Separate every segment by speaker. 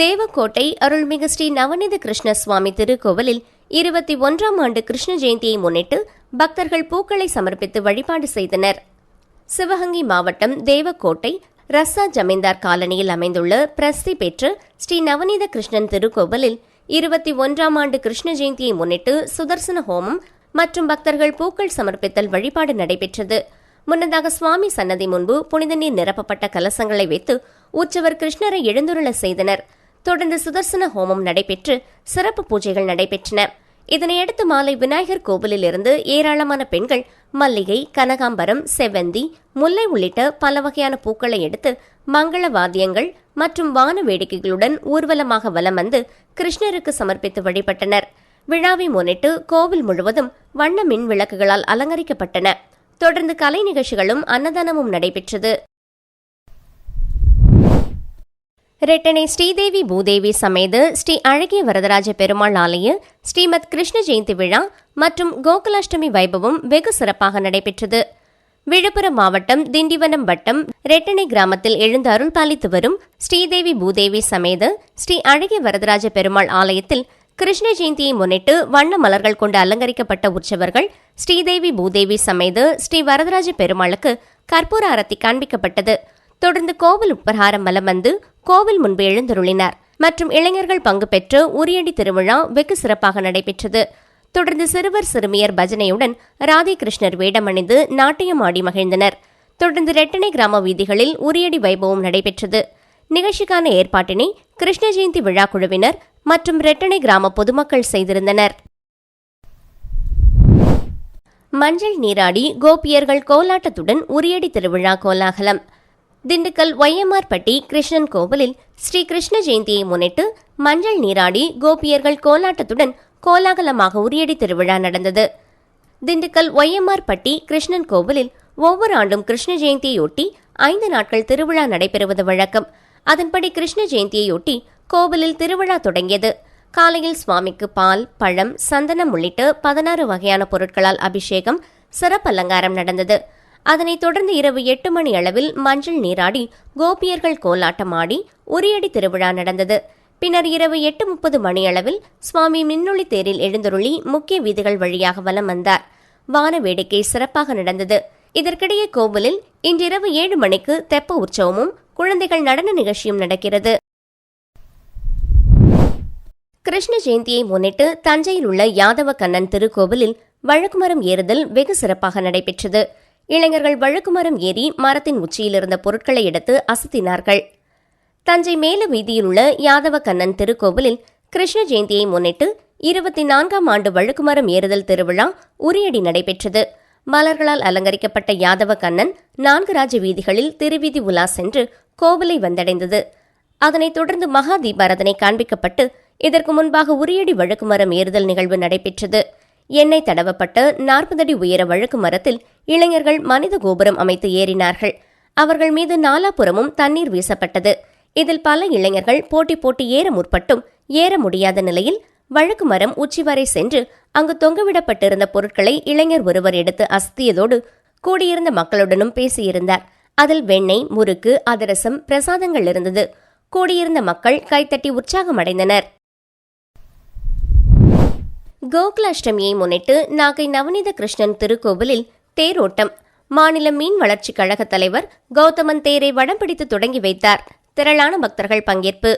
Speaker 1: தேவக்கோட்டை அருள்மிகு ஸ்ரீ நவநீத கிருஷ்ண சுவாமி திருக்கோவிலில் இருபத்தி ஒன்றாம் ஆண்டு கிருஷ்ண ஜெயந்தியை முன்னிட்டு பக்தர்கள் பூக்களை சமர்ப்பித்து வழிபாடு செய்தனர். சிவகங்கை மாவட்டம் தேவக்கோட்டை ரஸ்ஸா ஜமீன்தார் காலனியில் அமைந்துள்ள பிரசித்தி பெற்ற ஸ்ரீ நவநீத கிருஷ்ணன் திருக்கோவிலில் இருபத்தி ஒன்றாம் ஆண்டு கிருஷ்ண ஜெயந்தியை முன்னிட்டு சுதர்சன ஹோமம் மற்றும் பக்தர்கள் பூக்கள் சமர்ப்பித்தல் வழிபாடு நடைபெற்றது. முன்னதாக சுவாமி சன்னதி முன்பு புனித நீர் நிரப்பப்பட்ட கலசங்களை வைத்து உற்சவர் கிருஷ்ணரை எழுந்துருள செய்தனர். தொடர்ந்து சுதர்சன ஹோமம் நடைபெற்று சிறப்பு பூஜைகள் நடைபெற்றன. இதனையடுத்து மாலை விநாயகர் கோவிலிலிருந்து ஏராளமான பெண்கள் மல்லிகை கனகாம்பரம் செவ்வந்தி முல்லை உள்ளிட்ட பல வகையான பூக்களை எடுத்து மங்கள வாத்தியங்கள் மற்றும் வான வேடிக்கைகளுடன் ஊர்வலமாக வலம் வந்து கிருஷ்ணருக்கு சமர்ப்பித்து வழிபட்டனர். விழாவை முன்னிட்டு கோவில் முழுவதும் வண்ண மின் விளக்குகளால் அலங்கரிக்கப்பட்டன. தொடர்ந்து கலை நிகழ்ச்சிகளும் அன்னதானமும் நடைபெற்றது. ரெட்டனை ஸ்ரீதேவி பூதேவி சமேத ஸ்ரீ அழகிய வரதராஜ பெருமாள் ஆலய ஸ்ரீமத் கிருஷ்ண ஜெயந்தி விழா மற்றும் கோகுலாஷ்டமி வைபவம் வெகு சிறப்பாக நடைபெற்றது. விழுப்புரம் மாவட்டம் திண்டிவனம் வட்டம் ரெட்டனை கிராமத்தில் எழுந்து அருள் பாலித்து வரும் ஸ்ரீதேவி பூதேவி சமேத ஸ்ரீ அழகிய வரதராஜ பெருமாள் ஆலயத்தில் கிருஷ்ண ஜெயந்தியை முன்னிட்டு வண்ண மலர்கள் கொண்டு அலங்கரிக்கப்பட்ட உற்சவர்கள் ஸ்ரீதேவி பூதேவி சமேத ஸ்ரீ வரதராஜ பெருமாளுக்கு கற்பூர அரத்தி காண்பிக்கப்பட்டது. தொடர்ந்து கோவில் உப்பரகாரம் வலம் வந்து கோவில் முன்பு எழுந்தருளினார். மற்றும் இளைஞர்கள் பங்கு பெற்று உரியடி திருவிழா வெகு சிறப்பாக நடைபெற்றது. தொடர்ந்து சிறுவர் சிறுமியர் பஜனையுடன் ராதே கிருஷ்ணர் வேடமணிந்து நாட்டியம் ஆடி மகிழ்ந்தனர். தொடர்ந்து ரெட்டனை கிராம வீதிகளில் உரியடி வைபவம் நடைபெற்றது. நிகழ்ச்சிக்கான ஏற்பாட்டினை கிருஷ்ண ஜெயந்தி விழா குழுவினர் மற்றும் ரெட்டனை கிராம பொதுமக்கள் செய்திருந்தனர். மஞ்சள் நீராடி கோபியர்கள் கோலாட்டத்துடன் உரியடி திருவிழா கோலாகலம். திண்டுக்கல் ஒய்எம்ஆர்பட்டி கிருஷ்ணன் கோவிலில் ஸ்ரீ கிருஷ்ண ஜெயந்தியை முன்னிட்டு மஞ்சள் நீராடி கோபியர்கள் கோலாட்டத்துடன் கோலாகலமாக உரியடி திருவிழா நடந்தது. திண்டுக்கல் ஒய்எம்ஆர்பட்டி கிருஷ்ணன் கோவிலில் ஒவ்வொரு ஆண்டும் கிருஷ்ண ஜெயந்தியையொட்டி ஐந்து நாட்கள் திருவிழா நடைபெறுவது வழக்கம். அதன்படி கிருஷ்ண ஜெயந்தியையொட்டி கோவிலில் திருவிழா தொடங்கியது. காலையில் சுவாமிக்கு பால் பழம் சந்தனம் உள்ளிட்ட பதினாறு வகையான பொருட்களால் அபிஷேகம் சிறப்பு அலங்காரம் நடந்தது. அதனைத் தொடர்ந்து இரவு எட்டு மணி அளவில் மஞ்சள் நீராடி கோபியர்கள் கோலாட்டமாடி உரியடி திருவிழா நடந்தது. பின்னர் இரவு எட்டு முப்பது மணியளவில் சுவாமி மின்னொளி தேரில் எழுந்தருளி முக்கிய வீதிகள் வழியாக வலம் வந்தார். வான வேடிக்கை சிறப்பாக நடந்தது. இதற்கிடையே கோவிலில் இன்றிரவு ஏழு மணிக்கு தெப்ப உற்சவமும் குழந்தைகள் நடன நிகழ்ச்சியும் நடக்கிறது. கிருஷ்ண ஜெயந்தியை முன்னிட்டு தஞ்சையில் உள்ள யாதவ கண்ணன் திருக்கோவிலில் வழக்குமரம் ஏறுதல் வெகு சிறப்பாக நடைபெற்றது. இளைஞர்கள் வழுக்குமரம் ஏறி மரத்தின் உச்சியிலிருந்த பொருட்களை எடுத்து அசத்தினார்கள். தஞ்சை மேல வீதியில் உள்ள யாதவ கண்ணன் திருக்கோவிலில் கிருஷ்ண ஜெயந்தியை முன்னிட்டு இருபத்தி நான்காம் ஆண்டு வழுக்குமரம் ஏறுதல் திருவிழா உரியடி நடைபெற்றது. மலர்களால் அலங்கரிக்கப்பட்ட யாதவ கண்ணன் நான்கு ராஜ வீதிகளில் திருவீதி உலா சென்று கோவிலை வந்தடைந்தது. அதனைத் தொடர்ந்து மகா தீபாரதனை காண்பிக்கப்பட்டு இதற்கு முன்பாக உரியடி வழுக்குமரம் ஏறுதல் நிகழ்வு நடைபெற்றது. எண்ணெய் தடவப்பட்ட நாற்பது அடி உயர வழக்கு மரத்தில் இளைஞர்கள் மனித கோபுரம் அமைத்து ஏறினார்கள். அவர்கள் மீது நாலாபுறமும் தண்ணீர் வீசப்பட்டது. இதில் பல இளைஞர்கள் போட்டி போட்டி ஏற முற்பட்டும் ஏற முடியாத நிலையில் வழக்கு மரம் உச்சி வரை சென்று அங்கு தொங்கவிடப்பட்டிருந்த பொருட்களை இளைஞர் ஒருவர் எடுத்து அசத்தியதோடு கூடியிருந்த மக்களுடனும் பேசியிருந்தார். அதில் வெண்ணெய் முறுக்கு அதிரசம் பிரசாதங்கள் இருந்தது. கூடியிருந்த மக்கள் கைத்தட்டி உற்சாகமடைந்தனர். கோகுலாஷ்டமியை முன்னிட்டு நாகை நவநீத கிருஷ்ணன் திருக்கோவிலில் தேரோட்டம். மாநில மீன் வளர்ச்சிக் கழக தலைவர் கௌதமன் தேரை வடம் பிடித்து தொடங்கி வைத்தார். திரளான பக்தர்கள் பங்கேற்பு.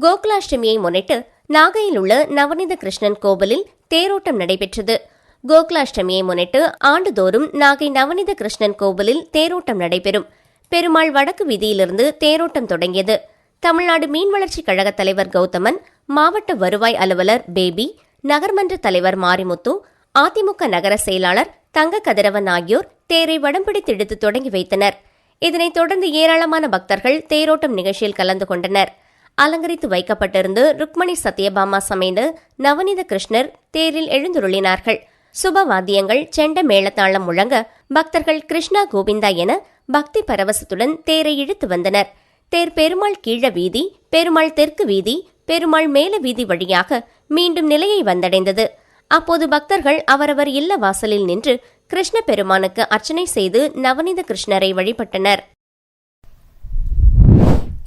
Speaker 1: கோகுலாஷ்டமியை முன்னிட்டு நாகையில் உள்ள நவநீத கிருஷ்ணன் கோவிலில் தேரோட்டம் நடைபெற்றது. கோகுலாஷ்டமியை முன்னிட்டு ஆண்டுதோறும் நாகை நவநீத கிருஷ்ணன் கோவிலில் தேரோட்டம் நடைபெறும். பெருமாள் வடக்கு வீதியிலிருந்து தேரோட்டம் தொடங்கியது. தமிழ்நாடு மீன் வளர்ச்சிக் கழக தலைவர் கௌதமன் மாவட்ட வருவாய் அலுவலர் பேபி நகர்மன்ற தலைவர் மாரிமுத்து அதிமுக நகர செயலாளர் தங்க கதிரவன் ஆகியோர் தேரை வடம் தொடங்கி வைத்தனர். இதனைத் தொடர்ந்து ஏராளமான பக்தர்கள் தேரோட்டம் நிகழ்ச்சியில் கலந்து கொண்டனர். அலங்கரித்து வைக்கப்பட்டிருந்து ருக்மணி சத்யபாமா சமைந்து நவநீத கிருஷ்ணர் தேரில் எழுந்துருளினார்கள். சுப வாத்தியங்கள் செண்ட மேளத்தாளம் முழங்க பக்தர்கள் கிருஷ்ணா கோவிந்தா என பக்தி பரவசத்துடன் தேரை இழுத்து வந்தனர். தேர் பெருமாள் கீழ வீதி பெருமாள் தெற்கு வீதி பெருமாள் மேல வீதி வழியாக மீண்டும் நிலையை வந்தடைந்தது. அப்போது பக்தர்கள் அவரவர் இல்ல வாசலில் நின்று கிருஷ்ண பெருமானுக்கு அர்ச்சனை செய்து நவநீத கிருஷ்ணரை வழிபட்டனர்.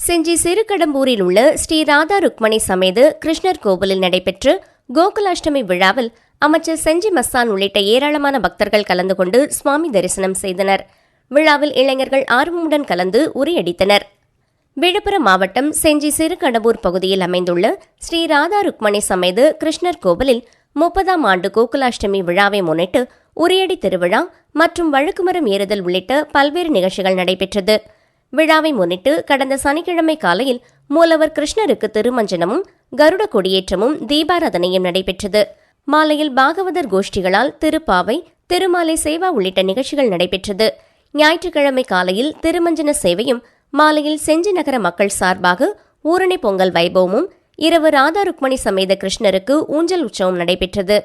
Speaker 1: செஞ்சி சிறுகடம்பூரில் உள்ள ஸ்ரீ ராதா ருக்மணி சமேது கிருஷ்ணர் கோவிலில் நடைபெற்ற கோகுலாஷ்டமி விழாவில் அமைச்சர் செஞ்சி மஸ்தான் உள்ளிட்ட ஏராளமான பக்தர்கள் கலந்து கொண்டு சுவாமி தரிசனம் செய்தனர். விழாவில் இளைஞர்கள் ஆர்வமுடன் கலந்து உரையடித்தனர். விழுப்புரம் மாவட்டம் செஞ்சி சிறுகடவூர் பகுதியில் அமைந்துள்ள ஸ்ரீ ராதா ருக்மணி சமேத கிருஷ்ணர் கோவிலில் முப்பதாம் ஆண்டு கோகுலாஷ்டமி விழாவை முன்னிட்டு உரியடி திருவிழா மற்றும் வழுக்குமரம் ஏறுதல் உள்ளிட்ட பல்வேறு நிகழ்ச்சிகள் நடைபெற்றது. விழாவை முன்னிட்டு கடந்த சனிக்கிழமை காலையில் மூலவர் கிருஷ்ணருக்கு திருமஞ்சனமும் கருட கொடியேற்றமும் தீபாராதனையும் நடைபெற்றது. மாலையில் பாகவதர் கோஷ்டிகளால் திருப்பாவை திருமாலை சேவா உள்ளிட்ட நிகழ்ச்சிகள் நடைபெற்றது. ஞாயிற்றுக்கிழமை காலையில் திருமஞ்சன சேவையும் மாலையில் செஞ்சி நகர மக்கள் சார்பாக ஊரணி பொங்கல் வைபவமும் இரவு ராதா ருக்மணி சமேத கிருஷ்ணருக்கு ஊஞ்சல் உற்சவம் நடைபெற்றது.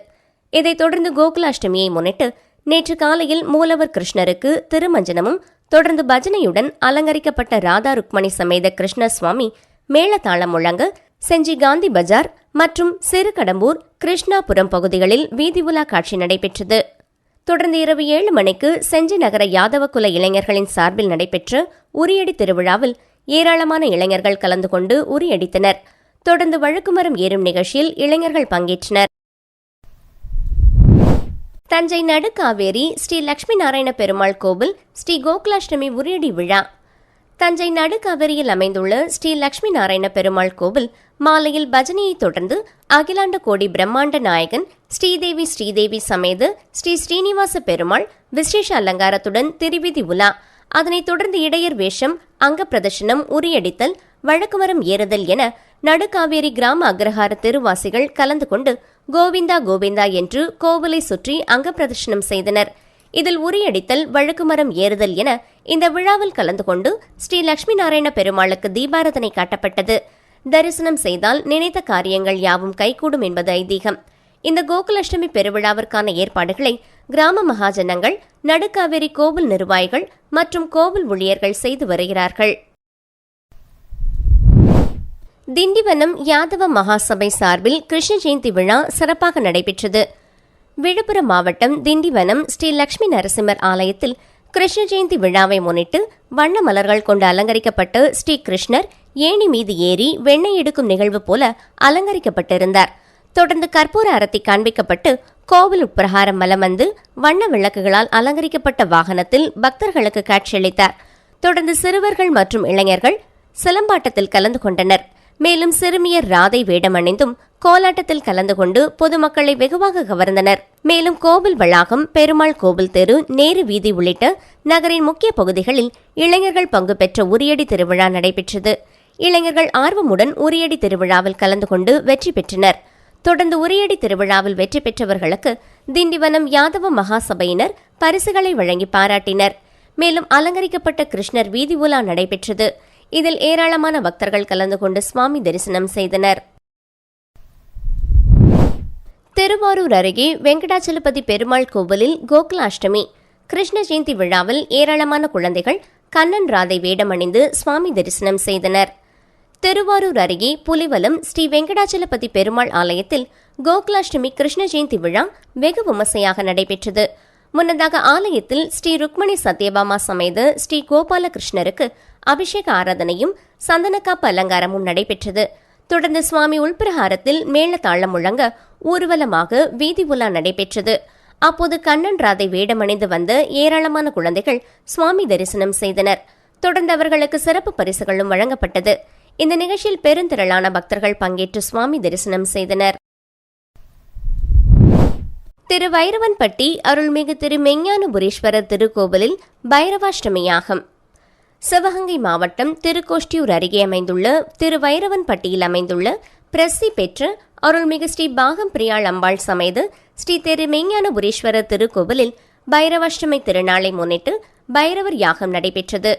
Speaker 1: இதைத் தொடர்ந்து கோகுலாஷ்டமியை முன்னிட்டு நேற்று காலையில் மூலவர் கிருஷ்ணருக்கு திருமஞ்சனமும் தொடர்ந்து பஜனையுடன் அலங்கரிக்கப்பட்ட ராதா ருக்மணி சமேத கிருஷ்ண சுவாமி மேளதாளம் முழங்க செஞ்சி காந்தி பஜார் மற்றும் சிறுகடம்பூர் கிருஷ்ணாபுரம் பகுதிகளில் வீதி உலா காட்சி நடைபெற்றது. தொடர்ந்து இரவு ஏழு மணிக்கு செஞ்சி நகர யாதவகுல இளைஞர்களின் சார்பில் நடைபெற்ற உரியடி திருவிழாவில் ஏராளமான இளைஞர்கள் கலந்து கொண்டு உரியடித்தனர். தொடர்ந்து வழக்குமரம் ஏறும் நிகழ்ச்சியில் இளைஞர்கள் பங்கேற்றனர். தஞ்சை நடுக்காவேரி ஸ்ரீ லட்சுமி நாராயண பெருமாள் கோவில் ஸ்ரீ கோகுலாஷ்டமி உரியடி விழா. தஞ்சை நடுக்காவேரியில் அமைந்துள்ள ஸ்ரீ லட்சுமி நாராயண பெருமாள் கோவில் மாலையில் பஜனையை தொடர்ந்து அகிலாண்ட கோடி பிரம்மாண்ட நாயகன் ஸ்ரீதேவி ஸ்ரீதேவி சமேத ஸ்ரீ ஸ்ரீனிவாச பெருமாள் விசேஷ அலங்காரத்துடன் திருவிதி உலா. அதனைத் தொடர்ந்து இடையர் வேஷம் அங்க பிரதர்ஷனம் உரியடித்தல் வழக்குமரம் ஏறுதல் என நடுக்காவேரி கிராம அக்ரஹார தெருவாசிகள் கலந்து கொண்டு கோவிந்தா கோவிந்தா என்று கோவிலை சுற்றி அங்க பிரதர்ஷனம் செய்தனர். இதில் உரியடித்தல் வழக்குமரம் ஏறுதல் என இந்த விழாவில் கலந்து கொண்டு ஸ்ரீ லட்சுமி நாராயண பெருமாளுக்கு தீபாரதனை காட்டப்பட்டது. தரிசனம் செய்தால் நினைத்த காரியங்கள் யாவும் கைகூடும் என்பது ஐதீகம். இந்த கோகுலஷ்டமி பெருவிழாவிற்கான ஏற்பாடுகளை கிராம மகாஜனங்கள் நடுக்காவேரி கோவில் நிர்வாகிகள் மற்றும் கோவில் ஊழியர்கள் செய்து வருகிறார்கள். திண்டிவனம் யாதவ மகாசபை சார்பில் கிருஷ்ண ஜெயந்தி விழா சிறப்பாக நடைபெற்றது. விழுப்புரம் மாவட்டம் திண்டிவனம் ஸ்ரீ லட்சுமி நரசிம்மர் ஆலயத்தில் கிருஷ்ண ஜெயந்தி விழாவை முன்னிட்டு வண்ண மலர்கள் கொண்டு அலங்கரிக்கப்பட்டு ஸ்ரீ கிருஷ்ணர் ஏணி மீது ஏறி வெண்ணெய் எடுக்கும் நிகழ்வு போல அலங்கரிக்கப்பட்டிருந்தார். தொடர்ந்து கற்பூர அரத்தி காண்பிக்கப்பட்டு கோவில் உட்பிரகாரம் மலம் வந்து வண்ண விளக்குகளால் அலங்கரிக்கப்பட்ட வாகனத்தில் பக்தர்களுக்கு காட்சியளித்தார். தொடர்ந்து சிறுவர்கள் மற்றும் இளைஞர்கள் சிலம்பாட்டத்தில் கலந்து கொண்டனர். மேலும் சிறுமியர் ராதை வேடமணிந்தும் கோலாட்டத்தில் கலந்து கொண்டு பொதுமக்களை வெகுவாக கவர்ந்தனர். மேலும் கோவில் வளாகம் பெருமாள் கோவில் தெரு நேரு வீதி உள்ளிட்ட நகரின் முக்கிய பகுதிகளில் இளைஞர்கள் பங்கு பெற்ற உரியடி திருவிழா நடைபெற்றது. இளைஞர்கள் ஆர்வமுடன் உரியடி திருவிழாவில் கலந்து கொண்டு வெற்றி பெற்றனர். தொடர்ந்து உரியடி திருவிழாவில் வெற்றி பெற்றவர்களுக்கு திண்டிவனம் யாதவ மகாசபையினர் பரிசுகளை வழங்கி பாராட்டினர். மேலும் அலங்கரிக்கப்பட்ட கிருஷ்ணர் வீதி உலா நடைபெற்றது. இதில் ஏராளமான பக்தர்கள் கலந்து கொண்டு சுவாமி தரிசனம் செய்தனர். திருவாரூர் அருகே வெங்கடாச்சலபதி பெருமாள் கோவிலில் கோகுலாஷ்டமி கிருஷ்ண ஜெயந்தி விழாவில் ஏராளமான குழந்தைகள் கண்ணன் ராதை வேடமணிந்து சுவாமி தரிசனம் செய்தனர். திருவாரூர் அருகே புலிவலம் ஸ்ரீ வெங்கடாச்சலபதி பெருமாள் ஆலயத்தில் கோகுலாஷ்டமி கிருஷ்ண ஜெயந்தி விழா வெகு விமர்சையாக நடைபெற்றது. முன்னதாக ஆலயத்தில் ஸ்ரீ ருக்மணி சத்யபாமா சமேத ஸ்ரீ கோபாலகிருஷ்ணருக்கு அபிஷேக ஆராதனையும் சந்தனக்காப்பு அலங்காரமும் நடைபெற்றது. தொடர்ந்து சுவாமி உள்பிரகாரத்தில் மேளதாளம் முழங்க ஊர்வலமாக வீதி உலா நடைபெற்றது. அப்போது கண்ணன் ராதை வேடமணிந்து வந்த ஏராளமான குழந்தைகள் சுவாமி தரிசனம் செய்தனர். தொடர்ந்து அவர்களுக்கு சிறப்பு பரிசுகளும் வழங்கப்பட்டது. இந்த நிகழ்ச்சியில் பெருந்திரளான பக்தர்கள் பங்கேற்று சுவாமி தரிசனம் செய்தனர். திரு வைரவன்பட்டி அருள்மிகு திரு மெஞ்ஞானபுரீஸ்வரர் திருக்கோவிலில் பைரவாஷ்டமியாகும். சிவகங்கை மாவட்டம் திருக்கோஷ்டியூர் அருகே அமைந்துள்ள திரு வைரவன்பட்டியில் அமைந்துள்ள பிரசி பெற்ற அருள்மிகு ஸ்ரீ பாகம் பிரியாள் அம்பாள் சமேது ஸ்ரீ திரு மெஞ்ஞானபுரீஸ்வரர் திருக்கோவிலில் பைரவாஷ்டமி திருநாளை முன்னிட்டு பைரவர் யாகம் நடைபெற்றது.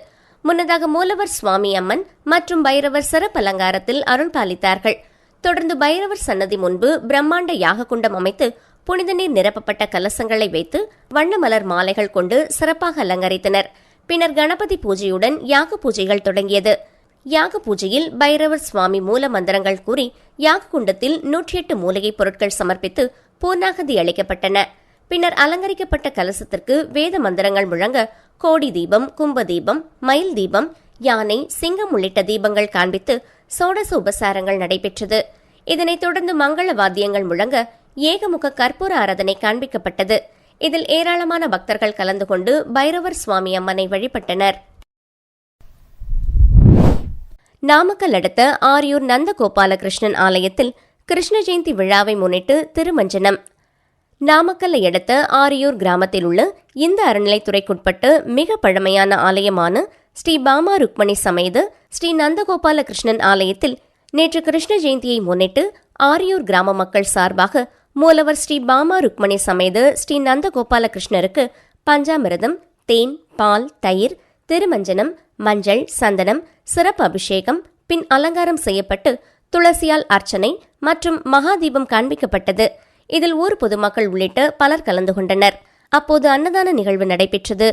Speaker 1: முன்னதாக மூலவர் சுவாமி அம்மன் மற்றும் பைரவர் சிறப்பு அலங்காரத்தில் அருள் பாலித்தார்கள். தொடர்ந்து பைரவர் சன்னதி முன்பு பிரம்மாண்ட யாககுண்டம் அமைத்து புனித நீர் நிரப்பப்பட்ட கலசங்களை வைத்து வண்ணமலர் மாலைகள் கொண்டு சிறப்பாக அலங்கரித்தனர். பின்னர் கணபதி பூஜையுடன் யாக பூஜைகள் தொடங்கியது. யாக பூஜையில் பைரவர் சுவாமி மூல மந்திரங்கள் கூறி யாக குண்டத்தில் நூற்றி எட்டு மூலிகை பொருட்கள் சமர்ப்பித்து பூர்ணாகதி அளிக்கப்பட்டன. பின்னர் அலங்கரிக்கப்பட்ட கலசத்திற்கு வேத மந்திரங்கள் முழங்க கோடி தீபம் கும்ப தீபம் மயில் தீபம் யானை சிங்கம் உள்ளிட்ட தீபங்கள் காண்பித்து சோடச உபசாரங்கள் நடைபெற்றது. இதனைத் தொடர்ந்து மங்கள வாத்தியங்கள் முழங்க ஏகமுக கற்பூர ஆராதனை காண்பிக்கப்பட்டது. இதில் ஏராளமான பக்தர்கள் கலந்து கொண்டு பைரவர் சுவாமி அம்மனை வழிபட்டனர். நாமக்கல் அடுத்த ஆரியூர் நந்தகோபாலகிருஷ்ணன் ஆலயத்தில் கிருஷ்ண ஜெயந்தி விழாவை முன்னிட்டு திருமஞ்சனம். நாமக்கல்லை அடுத்த ஆரியூர் கிராமத்தில் உள்ள இந்த அறநிலைத்துறைக்குட்பட்டு மிக பழமையான ஆலயமான ஸ்ரீ பாமா ருக்மணி சமேத ஸ்ரீ நந்தகோபால கிருஷ்ணன் ஆலயத்தில் நேற்று கிருஷ்ண ஜெயந்தியை முன்னிட்டு ஆரியூர் கிராம மக்கள் சார்பாக மூலவர் ஸ்ரீ பாமா ருக்மணி சமேத ஸ்ரீ நந்தகோபால கிருஷ்ணருக்கு பஞ்சாமிரதம் தேன் பால் தயிர் திருமஞ்சனம் மஞ்சள் சந்தனம் சிறப்பு அபிஷேகம் பின் அலங்காரம் செய்யப்பட்டு துளசியால் அர்ச்சனை மற்றும் மகாதீபம் காண்பிக்கப்பட்டது. இதில் ஊர் பொதுமக்கள் உள்ளிட்ட பலர் கலந்து கொண்டனர். அப்போது அன்னதான நிகழ்வு நடைபெற்றது.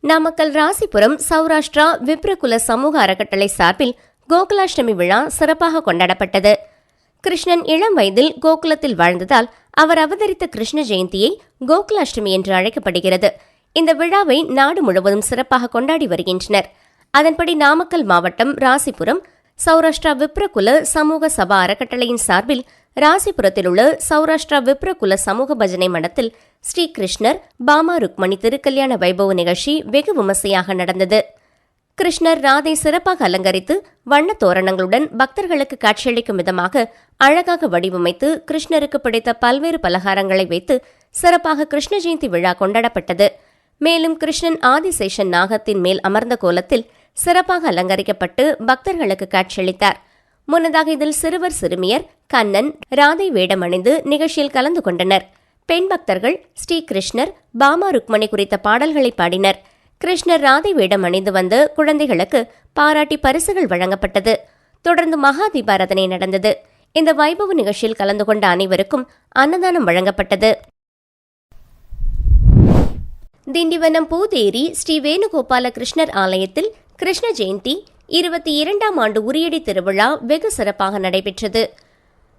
Speaker 1: நாமக்கல் ராசிபுரம் சௌராஷ்டிரா விப்ரகுல சமூக அறக்கட்டளை சார்பில் கோகுலாஷ்டமி விழா சிறப்பாக கொண்டாடப்பட்டது. கிருஷ்ணன் இளம் வயதில் கோகுலத்தில் வாழ்ந்ததால் அவர் அவதரித்த கிருஷ்ண ஜெயந்தியை கோகுலாஷ்டமி என்று அழைக்கப்படுகிறது. இந்த விழாவை நாடு முழுவதும் சிறப்பாக கொண்டாடி வருகின்றனர். அதன்படி நாமக்கல் மாவட்டம் ராசிபுரம் சௌராஷ்டிரா விப்ரகுல சமூக சபா அறக்கட்டளையின் சார்பில் ராசிபுரத்தில் உள்ள சௌராஷ்டிரா விப்ரகுல சமூக பஜனை மடத்தில் ஸ்ரீ கிருஷ்ணர் பாமா ருக்மணி திருக்கல்யாண வைபவ நிகழ்ச்சி வெகு விமர்சையாக நடந்தது. கிருஷ்ணர் ராதை சிறப்பாக அலங்கரித்து வண்ண தோரணங்களுடன் பக்தர்களுக்கு காட்சியளிக்கும் விதமாக அழகாக வடிவமைத்து கிருஷ்ணருக்கு பிடித்த பல்வேறு பலகாரங்களை வைத்து சிறப்பாக கிருஷ்ண ஜெயந்தி விழா கொண்டாடப்பட்டது. மேலும் கிருஷ்ணன் ஆதிசேஷன் நாகத்தின் மேல் அமர்ந்த கோலத்தில் சிறப்பாக அலங்கரிக்கப்பட்டு பக்தர்களுக்கு காட்சியளித்தார். முன்னதாக இதில் சிறுவர் சிறுமியர் கண்ணன் ராதை வேடம் அணிந்து நிகழ்ச்சியில் கலந்து கொண்டனர். பெண் பக்தர்கள் ஸ்ரீ கிருஷ்ணர் பாமா ருக்மணி குறித்த பாடல்களை பாடினர். கிருஷ்ணர் ராதை வேடம் அணிந்து வந்து குழந்தைகளுக்கு பாராட்டி பரிசுகள் வழங்கப்பட்டது. தொடர்ந்து மகா தீபாராதனை நடந்தது. இந்த வைபவ நிகழ்ச்சியில் கலந்து கொண்ட அனைவருக்கும் அன்னதானம் வழங்கப்பட்டது. திண்டிவனம் பூதேரி ஸ்ரீ வேணுகோபால கிருஷ்ணர் ஆலயத்தில் கிருஷ்ண ஜெயந்தி இருபத்தி இரண்டாம் ஆண்டு உரியடி திருவிழா வெகு சிறப்பாக நடைபெற்றது.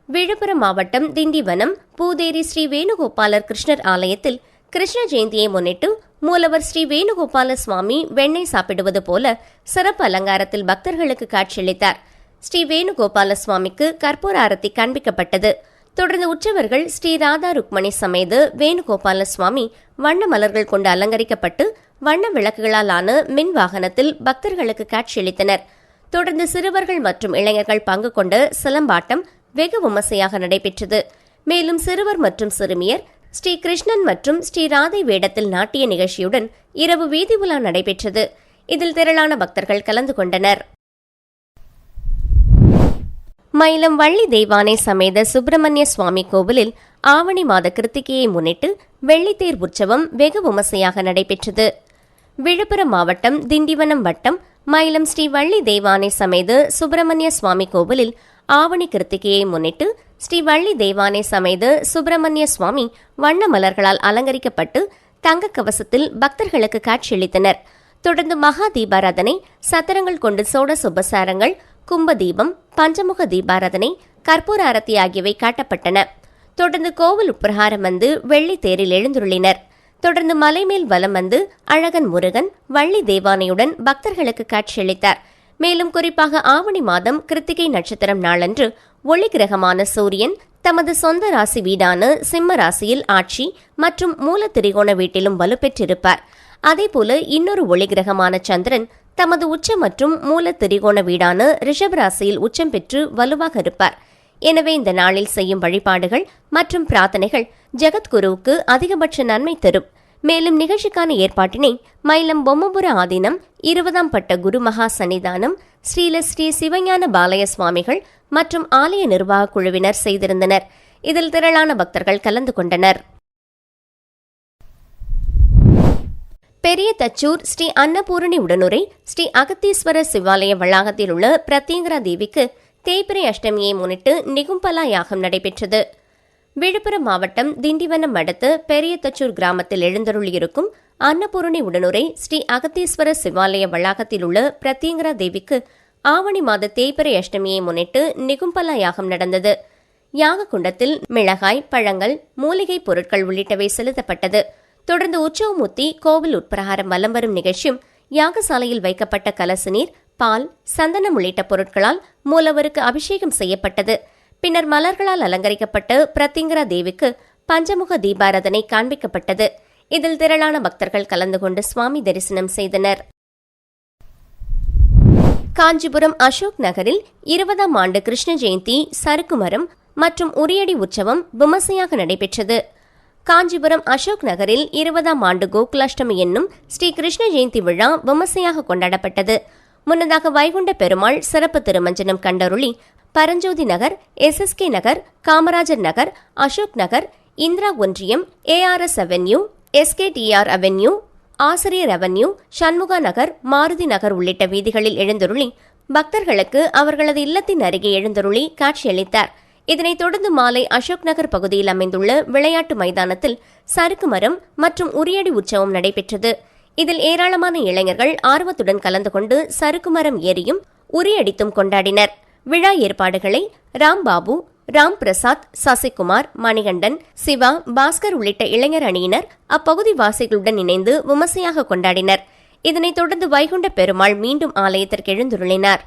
Speaker 1: விழுப்புரம் மாவட்டம் திண்டிவனம் பூதேரி ஸ்ரீ வேணுகோபாலர் கிருஷ்ணர் ஆலயத்தில் கிருஷ்ண ஜெயந்தியை முன்னிட்டு மூலவர் ஸ்ரீ வேணுகோபால சுவாமி வெண்ணெய் சாப்பிடுவது போல சிறப்பு அலங்காரத்தில் பக்தர்களுக்கு காட்சியளித்தார். ஸ்ரீ வேணுகோபால சுவாமிக்கு கற்பூர ஆரத்தி காண்பிக்கப்பட்டது. தொடர்ந்து உற்சவர்கள் ஸ்ரீ ராதா ருக்மணி சமேது வேணுகோபால சுவாமி வண்ண மலர்கள் கொண்டு அலங்கரிக்கப்பட்டு வண்ண விளக்குகளால் ஆன மின் வாகனத்தில் பக்தர்களுக்கு காட்சியளித்தனர். தொடர்ந்து சிறுவர்கள் மற்றும் இளைஞர்கள் பங்கு கொண்ட சிலம்பாட்டம் வெகு விமர்சையாக நடைபெற்றது. மேலும் சிறுவர் மற்றும் சிறுமியர் ஸ்ரீ கிருஷ்ணன் மற்றும் ஸ்ரீ ராதை வேடத்தில் நாட்டிய நிகழ்ச்சியுடன் இரவு வீதி உலா நடைபெற்றது. இதில் திரளான பக்தர்கள் கலந்து கொண்டனர். மயிலம் வள்ளி தெய்வானை சமேத சுப்பிரமணிய சுவாமி கோவிலில் ஆவணி மாத கிருத்திகையை முன்னிட்டு வெள்ளித்தேர் உற்சவம் வெகு விமர்சையாக நடைபெற்றது. விழுப்புரம் மாவட்டம் திண்டிவனம் வட்டம் மயிலம் ஸ்ரீ வள்ளி தேவானை சமேத சுப்பிரமணிய சுவாமி கோவிலில் ஆவணி கிருத்திகையை முன்னிட்டு ஸ்ரீ வள்ளி தேவானை சமேத சுப்பிரமணிய சுவாமி வண்ண மலர்களால் அலங்கரிக்கப்பட்டு தங்க கவசத்தில் பக்தர்களுக்கு காட்சியளித்தனர். தொடர்ந்து மகா தீபாராதனை சத்திரங்கள் கொண்டு சோட சுபசாரங்கள் கும்ப தீபம் பஞ்சமுக தீபாராதனை கற்பூர அரத்தி ஆகியவை காட்டப்பட்டன. தொடர்ந்து கோவில் உப்பிரகாரம் வந்து வெள்ளி தேரில் எழுந்துருளினர். தொடர்ந்து மலைமேல் வலம் வந்து அழகன் முருகன் வள்ளி தேவானையுடன் பக்தர்களுக்கு காட்சியளித்தார். மேலும் குறிப்பாக ஆவணி மாதம் கிருத்திகை நட்சத்திரம் நாளன்று ஒளி கிரகமான சூரியன் தமது சொந்த ராசி வீடான சிம்ம ராசியில் ஆட்சி மற்றும் மூல திரிகோண வீட்டிலும் வலுப்பெற்றிருப்பார். அதேபோல இன்னொரு ஒளி கிரகமான சந்திரன் தமது உச்ச மற்றும் மூல திரிகோண வீடான ரிஷப் ராசியில் உச்சம் பெற்று வலுவாக இருப்பார். எனவே இந்த நாளில் செய்யும் வழிபாடுகள் மற்றும் பிரார்த்தனைகள் ஜெகத்குருவுக்கு அதிகபட்ச நன்மை தரும். மேலும் நிகழ்ச்சிக்கான ஏற்பாட்டினை மயிலம் பொம்மபுர ஆதீனம் இருபதாம் பட்ட குருமகா சன்னிதானம் ஸ்ரீல ஸ்ரீ சிவஞான பாலய சுவாமிகள் மற்றும் ஆலய நிர்வாக குழுவினர் செய்திருந்தனர். இதில் திரளான பக்தர்கள் கலந்து கொண்டனர். பெரிய தச்சூர் ஸ்ரீ அன்னபூரணி உடனுரை ஸ்ரீ அகத்தீஸ்வர சிவாலய வளாகத்தில் உள்ள பிரத்யங்கரா தேவிக்கு தேய்பிரை அஷ்டமியை முன்னிட்டு நிகும்பலா யாகம் நடைபெற்றது. விழுப்புரம் மாவட்டம் திண்டிவனம் அடுத்து பெரியதச்சூர் கிராமத்தில் எழுந்தருளியிருக்கும் அன்னபூரணி உடனுரை ஸ்ரீ அகத்தீஸ்வர சிவாலய வளாகத்தில் உள்ள பிரத்யங்கரா தேவிக்கு ஆவணி மாத தேய்பிரை அஷ்டமியை முன்னிட்டு நிகும்பலா யாகம் நடந்தது. யாக குண்டத்தில் மிளகாய் பழங்கள் மூலிகை பொருட்கள் உள்ளிட்டவை செலுத்தப்பட்டது. தொடர்ந்து உற்சவமூர்த்தி கோவில் உட்பிரகாரம் வலம் வரும் நிகழ்ச்சியும் யாகசாலையில் வைக்கப்பட்ட கலசு நீர் பால் சந்தனம் உள்ளிட்ட பொருட்களால் மூலவருக்கு அபிஷேகம் செய்யப்பட்டது. பின்னர் மலர்களால் அலங்கரிக்கப்பட்டு பிரத்திங்கரா தேவிக்கு பஞ்சமுக தீபாரதனை காண்பிக்கப்பட்டது. இதில் திரளான பக்தர்கள் கலந்து கொண்டு சுவாமி தரிசனம் செய்தனர். காஞ்சிபுரம் அசோக் நகரில் இருபதாம் ஆண்டு கிருஷ்ண ஜெயந்தி சறுக்குமரம் மற்றும் உரியடி உற்சவம் விமர்சையாக நடைபெற்றது. காஞ்சிபுரம் அசோக் நகரில் இருபதாம் ஆண்டு கோகுலாஷ்டமி என்னும் ஸ்ரீ கிருஷ்ண ஜெயந்தி விழா விமர்சையாக கொண்டாடப்பட்டது. முன்னதாக வைகுண்ட பெருமாள் சிறப்பு திருமஞ்சனம் கண்டருளி பரஞ்சோதி நகர் எஸ்எஸ்கே நகர் காமராஜர் நகர் அசோக் நகர் இந்திரா ஒன்றியம் ஏஆர்எஸ் அவென்யூ எஸ்கேடிஆர் அவென்யூ ஆசிரியர் அவென்யூ சண்முகா நகர் மாருதி நகர் உள்ளிட்ட வீதிகளில் எழுந்தருளி பக்தர்களுக்கு அவர்களது இல்லத்தின் அருகே எழுந்தருளி காட்சியளித்தார் இதனைத் தொடர்ந்து மாலை அசோக் நகர் பகுதியில் அமைந்துள்ள விளையாட்டு மைதானத்தில் சறுக்கு மரம் மற்றும் உரியடி உற்சவம் நடைபெற்றது. இதில் ஏராளமான இளைஞர்கள் ஆர்வத்துடன் கலந்து கொண்டு சறுக்கு மரம் ஏறியும் உரியடித்தும் கொண்டாடினர். விழா ஏற்பாடுகளை ராம்பாபு ராம் பிரசாத் சசிகுமார் மணிகண்டன் சிவா பாஸ்கர் உள்ளிட்ட இளைஞர் அணியினர் அப்பகுதி வாசிகளுடன் இணைந்து விமர்சையாக கொண்டாடினர். இதனைத் தொடர்ந்து வைகுண்ட பெருமாள் மீண்டும் ஆலயத்திற்கு எழுந்துருளினார்.